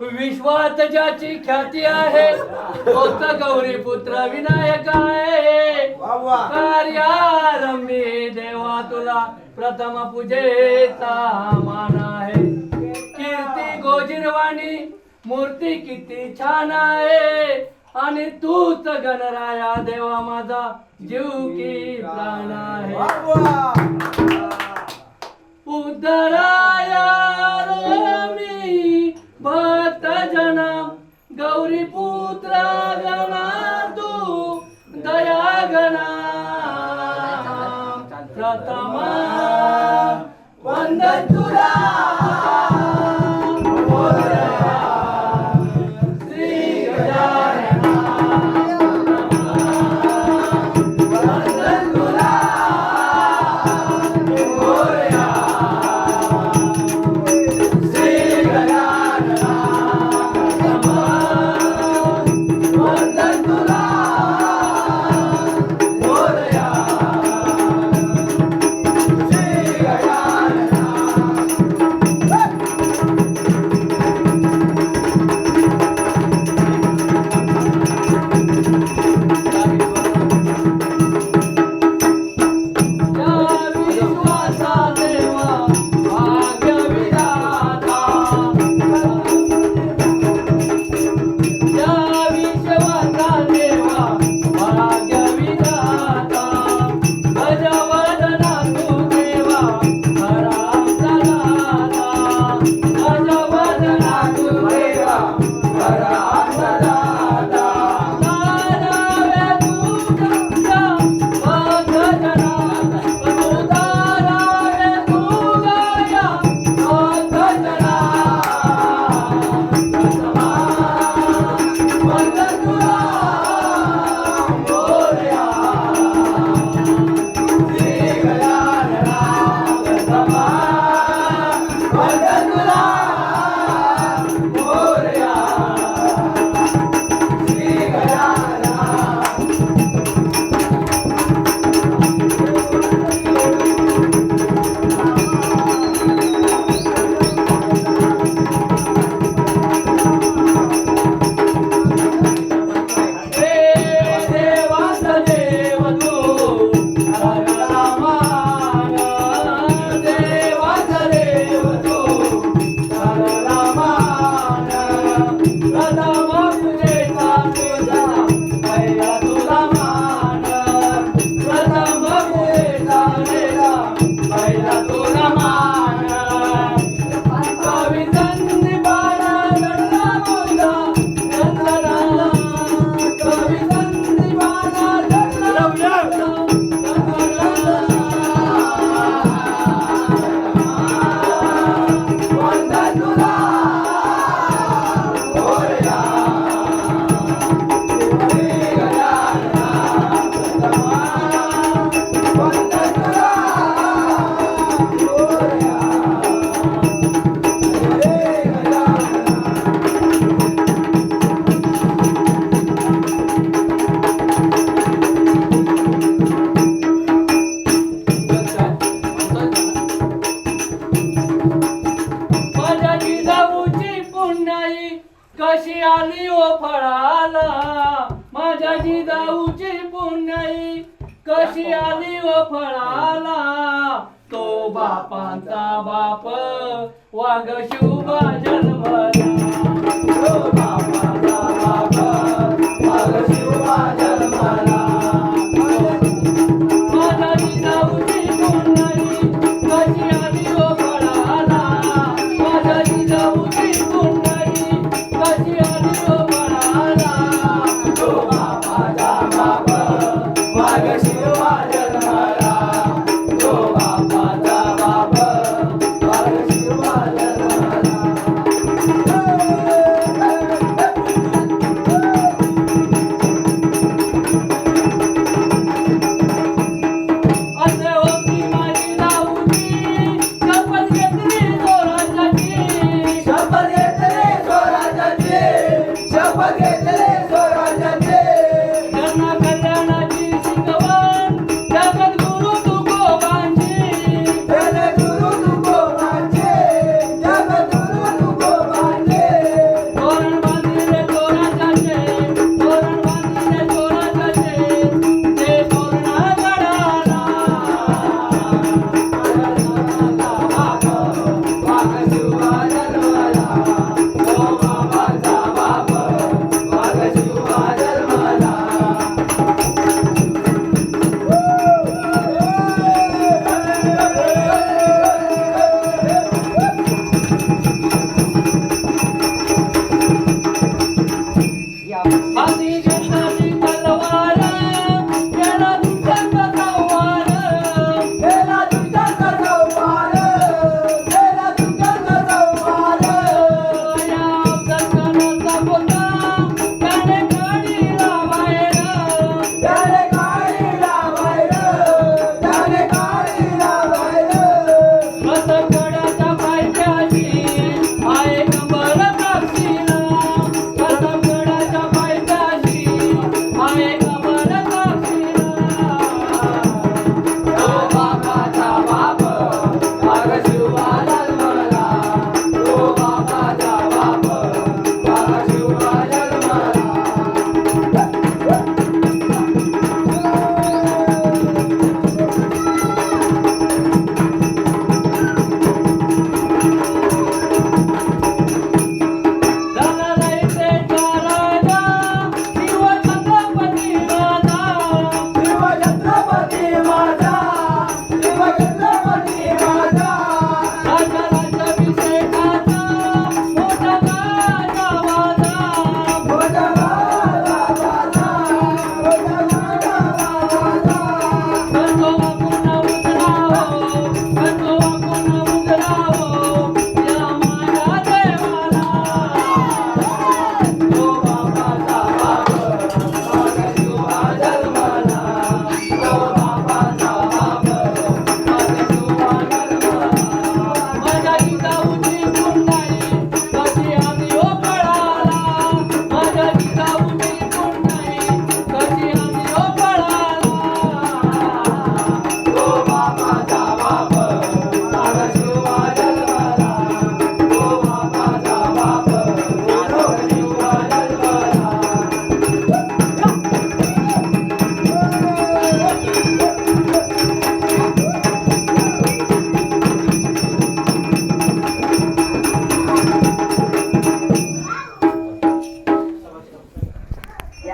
विश्वात ज्याची ख्याती आहे फक्त गौरी पुत्र विनायक आहे. कार्यारंभी देवा तुला प्रथम पूजेचा मान आहे. कीर्ती गोजीरवाणी मूर्ती किती छान आहे. आणि तूच गणराया देवा माझा जीव की प्राण आहे. उदराया भक्त गौरी पुत्र गण बापांचा बाप. वाघ शिवबा जन्मला. Hallelujah.